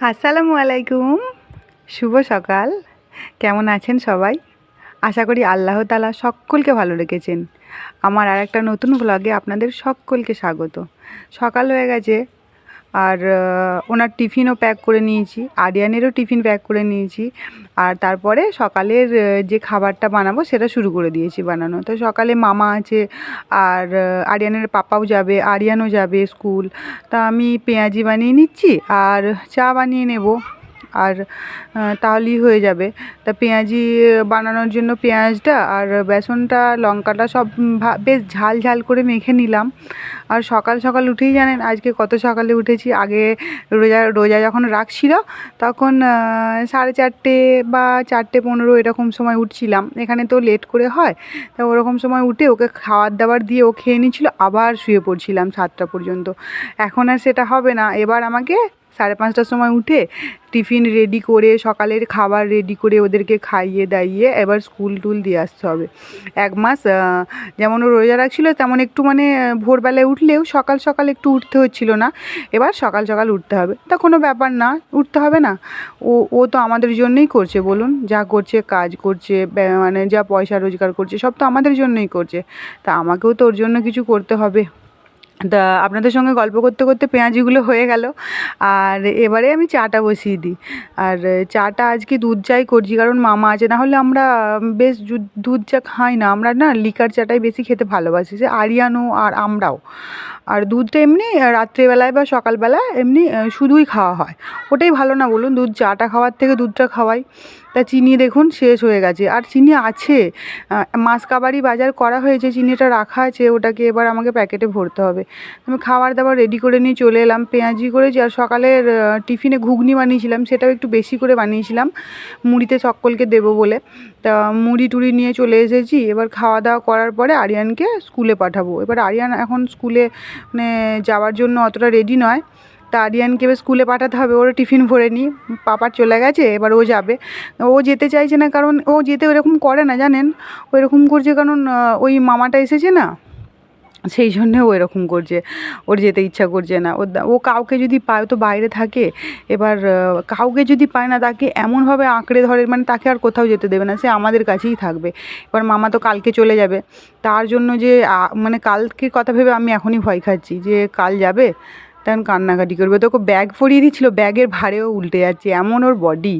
আসসালামু আলাইকুম। শুভ সকাল। কেমন আছেন সবাই? আশা করি আল্লাহ তালা সকলকে ভালো রেখেছেন। আমার আর একটা নতুন ব্লগে আপনাদের সকলকে স্বাগত। সকাল হয়ে গেছে। আর ওনার টিফিনও প্যাক করে নিয়েছি, আরিয়ানেরও টিফিন প্যাক করে নিয়েছি। আর তারপরে সকালের যে খাবারটা বানাবো সেটা শুরু করে দিয়েছি বানানো। তো সকালে মামা আছে, আর আরিয়ানের পাপাও যাবে, আরিয়ানও যাবে স্কুল। তা আমি পেঁয়াজি বানিয়ে নিচ্ছি, আর চা বানিয়ে নেব। আর তাহলেই হয়ে যাবে। তা পেঁয়াজি বানানোর জন্য পেঁয়াজটা আর বেসনটা, লঙ্কাটা সব বেশ ঝাল ঝাল করে মেখে নিলাম। আর সকাল সকাল উঠেই জানেন, আজকে কত সকালে উঠেছি, আগে রোজা রোজা যখন রাখছিল তখন সাড়ে চারটে বা চারটে পনেরো এরকম সময় উঠছিলাম। এখানে তো লেট করে হয়, তা ওরকম সময় উঠে ওকে খাবার দাবার দিয়ে ও খেয়ে নিচ্ছিল, আবার শুয়ে পড়ছিলাম সাতটা পর্যন্ত। এখন আর সেটা হবে না। এবার আমাকে সাড়ে পাঁচটার সময় উঠে টিফিন রেডি করে, সকালের খাবার রেডি করে ওদেরকে খাইয়ে দাইয়ে এবার স্কুল টুল দিয়ে আসতে হবে। এক মাস যেমন রোজা রাখছিল, তেমন একটু মানে ভোরবেলায় উঠলেও সকাল সকাল একটু উঠতে হচ্ছিল না। এবার সকাল সকাল উঠতে হবে। তা কোনো ব্যাপার না, উঠতে হবে না। ও ও তো আমাদের জন্যই করছে, বলুন। যা করছে, কাজ করছে মানে যা পয়সা রোজগার করছে, সব তো আমাদের জন্যই করছে। তা আমাকেও তো ওর জন্য কিছু করতে হবে। তা আপনাদের সঙ্গে গল্প করতে করতে পেঁয়াজিগুলো হয়ে গেল। আর এবারে আমি চাটা বসিয়ে দিই। আর চাটা আজকে দুধ চাই করছি, কারণ মামা আছে। না হলে আমরা বেশ দুধ চা খাই না। আমরা না লিকার চাটাই বেশি খেতে ভালোবাসি যে আরিয়ানো আর আমরাও। আর দুধটা এমনি রাত্রেবেলায় বা সকালবেলায় এমনি শুধুই খাওয়া হয়। ওটাই ভালো না বলুন, দুধ চাটা খাওয়ার থেকে দুধটা খাওয়াই। তা চিনি দেখুন, শেষ হয়ে গেছে। আর চিনি আছে মাসকাবারি বাজার করা হয়েছে, চিনিটা রাখা আছে, ওটাকে এবার আমাকে প্যাকেটে ভরতে হবে। আমি খাবার দাবার রেডি করে নিয়ে চলে এলাম, পেঁয়াজি করেছি, আর সকালের টিফিনে ঘুগনি বানিয়েছিলাম, সেটাও একটু বেশি করে বানিয়েছিলাম। মুড়িতে সকলকে দেবো বলে। তা মুড়ি টুড়ি নিয়ে চলে এসেছি, এবার খাওয়া দাওয়া করার পরে আরিয়ানকে স্কুলে পাঠাবো। এবার আরিয়ান এখন স্কুলে মানে যাওয়ার জন্য অতটা রেডি নয়। তা আরিয়ানকে এবার স্কুলে পাঠাতে হবে ওর টিফিন ভরে নিই পাপার চলে গেছে, এবার ও যাবে। ও যেতে চাইছে না কারণ ও যেতে ওরকম করে না, জানেন? ওরকম করছে কারণ ওই মামাটা এসেছে না? সেই জন্যে ও এরকম করছে, ওর যেতে ইচ্ছা করছে না। ও ও কাউকে যদি পায় তো বাইরে থাকে, এবার কাউকে যদি পায় না, তাকে এমনভাবে আঁকড়ে ধরে মানে তাকে আর কোথাও যেতে দেবে না, সে আমাদের কাছেই থাকবে। এবার মামা তো কালকে চলে যাবে। তার জন্য যে মানে কালকের কথা ভেবে আমি এখনই ভয় খাচ্ছি যে, কাল যাবে? তখন কান্নাকাটি করবে। তো ওকে ব্যাগ পরিয়ে দিচ্ছিল ব্যাগের ভারেও উল্টে যাচ্ছে, এমন ওর বডি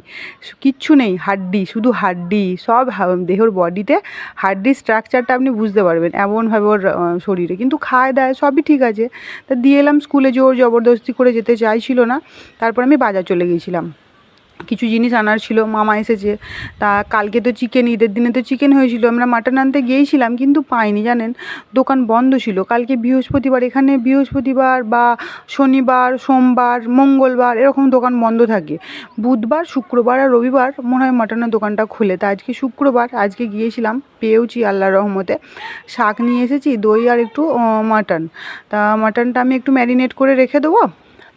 কিচ্ছু নেই, হাড্ডি, শুধু হাড্ডি, সব দেহর বডিতে হাড্ডি স্ট্রাকচারটা আপনি বুঝতে পারবেন, এমনভাবে ওর শরীরে। কিন্তু খায় দায়, সবই ঠিক আছে। তা দিয়ে এলাম স্কুলে জোর জবরদস্তি করে যেতে চাইছিল না। তারপর আমি বাজার চলে গিয়েছিলাম। কিছু জিনিস আনার ছিল, মামা এসেছে। তা কালকে তো চিকেন ঈদের দিনে তো চিকেন হয়েছিল। আমরা মাটন আনতে গিয়েছিলাম, কিন্তু পাইনি, জানেন? দোকান বন্ধ ছিল। কালকে বৃহস্পতিবার, এখানে বৃহস্পতিবার বা শনিবার, সোমবার, মঙ্গলবার, এরকম দোকান বন্ধ থাকে। বুধবার, শুক্রবার আর রবিবার মনে হয় মাটনের দোকানটা খুলে। তা আজকে শুক্রবার, আজকে গিয়েছিলাম, পেয়েওছি আল্লাহ রহমতে। শাক নিয়ে এসেছি, দই আর একটু মাটন তা মাটনটা আমি একটু ম্যারিনেট করে রেখে দেবো।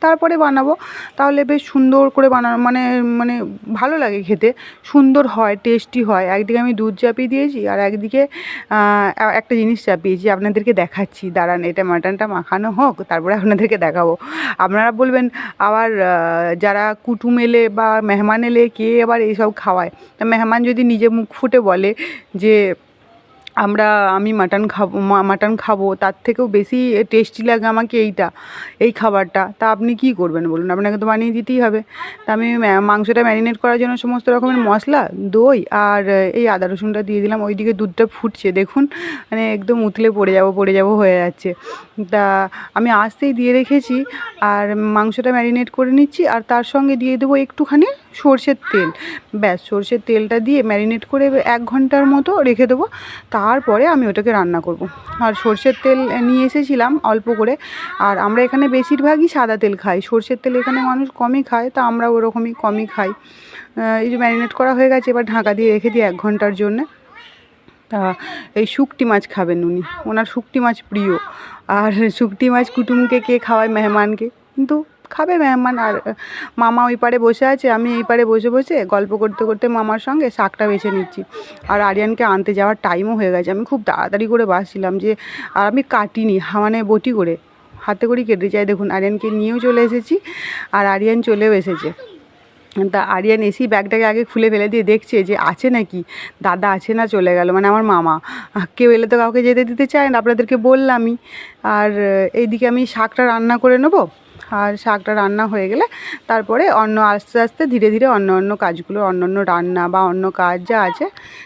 তারপরে বানাবো। তাহলে বেশ সুন্দর করে বানানো মানে মানে ভালো লাগে খেতে। সুন্দর হয় টেস্টি হয়। একদিকে আমি দুধ চাপিয়ে দিয়েছি আর একদিকে একটা জিনিস চাপিয়েছি। আপনাদেরকে দেখাচ্ছি। দাঁড়ান, এটা মাটনটা মাখানো হোক, তারপরে আপনাদেরকে দেখাবো। আপনারা বলবেন, আবার যারা কুটুম এলে বা মেহমান এলে কে আবার এইসব খাওয়ায়? তা মেহমান যদি নিজে মুখ ফুটে বলে যে আমরা, আমি মাটন খাব মাটন খাব, তার থেকেও বেশি টেস্টি লাগে আমাকে এইটা, এই খাবারটা। তা আপনি কী করবেন বলুন? আপনাকে তো বানিয়ে দিতেই হবে। তা আমি মাংসটা ম্যারিনেট করার জন্য সমস্ত রকমের মশলা, দই আর এই আদা রসুনটা দিয়ে দিলাম। ওইদিকে দুধটা ফুটছে, দেখুন মানে একদম উতলে পড়ে যাব পড়ে যাব হয়ে যাচ্ছে। তা আমি আসতেই দিয়ে রেখেছি আর মাংসটা ম্যারিনেট করে নিচ্ছি আর তার সঙ্গে দিয়ে দেবো একটুখানি সর্ষের তেল। ব্যাস, সর্ষের তেলটা দিয়ে ম্যারিনেট করে এক ঘণ্টার মতো রেখে দেবো। তারপরে আমি ওটাকে রান্না করব। আর সর্ষের তেল নিয়ে এসেছিলাম অল্প করে। আর আমরা এখানে বেশিরভাগই সাদা তেল খাই। সর্ষের তেল এখানে মানুষ কমই খায়, তা আমরা ওরকমই কমই খাই। এই যে ম্যারিনেট করা হয়ে গেছে, এবার ঢাকা দিয়ে রেখে দিই এক ঘণ্টার জন্যে। তা এই শুকটি মাছ খাবেন উনি। ওনার শুকটি মাছ প্রিয়। আর শুকটি মাছ কুটুমকে কে খাওয়ায়, মেহমানকে। কিন্তু খাবে মেহমান আর মামা ওই পারে বসে আছে আমি এই পারে বসে বসে গল্প করতে করতে মামার সঙ্গে শাকটা বেছে নিচ্ছি। আর আরিয়ানকে আনতে যাওয়ার টাইমও হয়ে গেছে। আমি খুব তাড়াতাড়ি করে বাসছিলাম যে আর আমি কাটিনি মানে বটি করে হাতে করেই কেটে যাই দেখুন আরিয়ানকে নিয়েও চলে এসেছি আর আরিয়ান চলেও এসেছে। তা আরিয়ান এসেই ব্যাগটাকে আগে খুলে ফেলে দিয়ে দেখছে যে আছে নাকি? দাদা আছে না? চলে গেল। মানে আমার মামা। কেউ এলে তো কাউকে যেতে দিতে চায় না আপনাদেরকে বললামই। আর এইদিকে আমি শাকটা রান্না করে নেব। আর শাকটা রান্না হয়ে গেলে তারপরে অন্য আস্তে আস্তে ধীরে ধীরে অন্য অন্য কাজগুলো, অন্য অন্য রান্না বা অন্য কাজ যা আছে,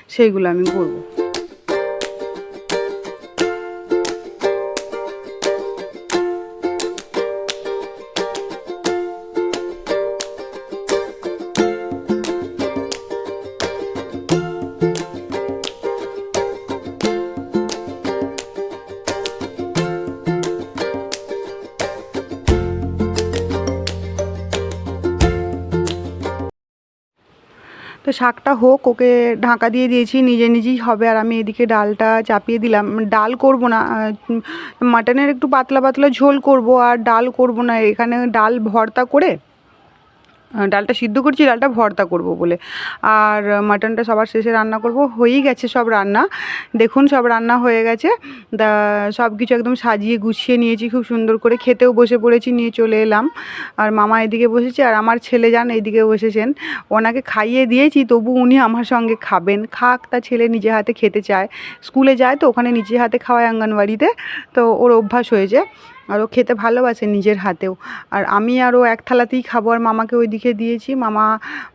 সেইগুলো আমি করব। তো শাকটা হোক, ওকে ঢাকা দিয়ে দিয়েছি, নিজে নিজেই হবে। আর আমি এদিকে ডালটা চাপিয়ে দিলাম। ডাল করব না মাটনের একটু পাতলা পাতলা ঝোল করব, আর ডাল করব না। এখানে ডাল ভর্তা করে ডালটা সিদ্ধ করছি, ডালটা ভর্তা করব বলে। আর মাটনটা সবার শেষে রান্না করব। হয়েই গেছে সব রান্না। দেখুন, সব রান্না হয়ে গেছে। দা সব কিছু একদম সাজিয়ে গুছিয়ে নিয়েছি, খুব সুন্দর করে। খেতেও বসে পড়েছি, নিয়ে চলে এলাম। আর মামা এদিকে বসেছে, আর আমার ছেলে যান এইদিকে বসেছেন। ওনাকে খাইয়ে দিয়েছি, তবু উনি আমার সঙ্গে খাবেন। খাক, তা ছেলে নিজে হাতে খেতে চায়। স্কুলে যায় তো, ওখানে নিজে হাতে খাওয়ায় অঙ্গনবাড়িতে তো ওর অভ্যাস হয়েছে। আর ও খেতে ভালোবাসে নিজের হাতেও। আর আমি আরও এক থালাতেই খাব। আর মামাকে ওইদিকে দিয়েছি। মামা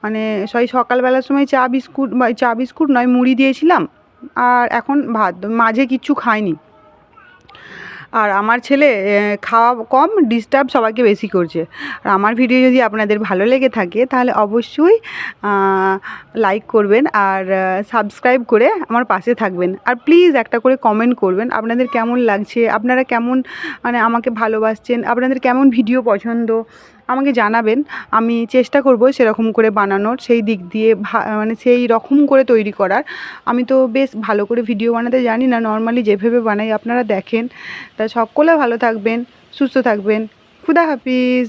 মানে সবাই সকালবেলার সময় চা বিস্কুট বা চা বিস্কুট নয়, মুড়ি দিয়েছিলাম। আর এখন ভাত। মাঝে কিচ্ছু খায়নি আর আমার ছেলে খাওয়া কম ডিস্টার্ব সবাইকে বেশি করছে। আর আমার ভিডিও যদি আপনাদের ভালো লেগে থাকে, তাহলে অবশ্যই লাইক করবেন আর সাবস্ক্রাইব করে আমার পাশে থাকবেন। আর প্লিজ একটা করে কমেন্ট করবেন, আপনাদের কেমন লাগছে, আপনারা কেমন মানে আমাকে ভালোবাসছেন, আপনাদের কেমন ভিডিও পছন্দ আমাকে জানাবেন, আমি চেষ্টা করব সেরকম করে বানানোর, সেই দিক দিয়ে মানে সেই রকম করে তৈরি করার। আমি তো বেশ ভালো করে ভিডিও বানাতে জানি না, নর্মালি যেভাবে বানাই আপনারা দেখেন। তা সকলে ভালো থাকবেন, সুস্থ থাকবেন। খুদা হাফিজ।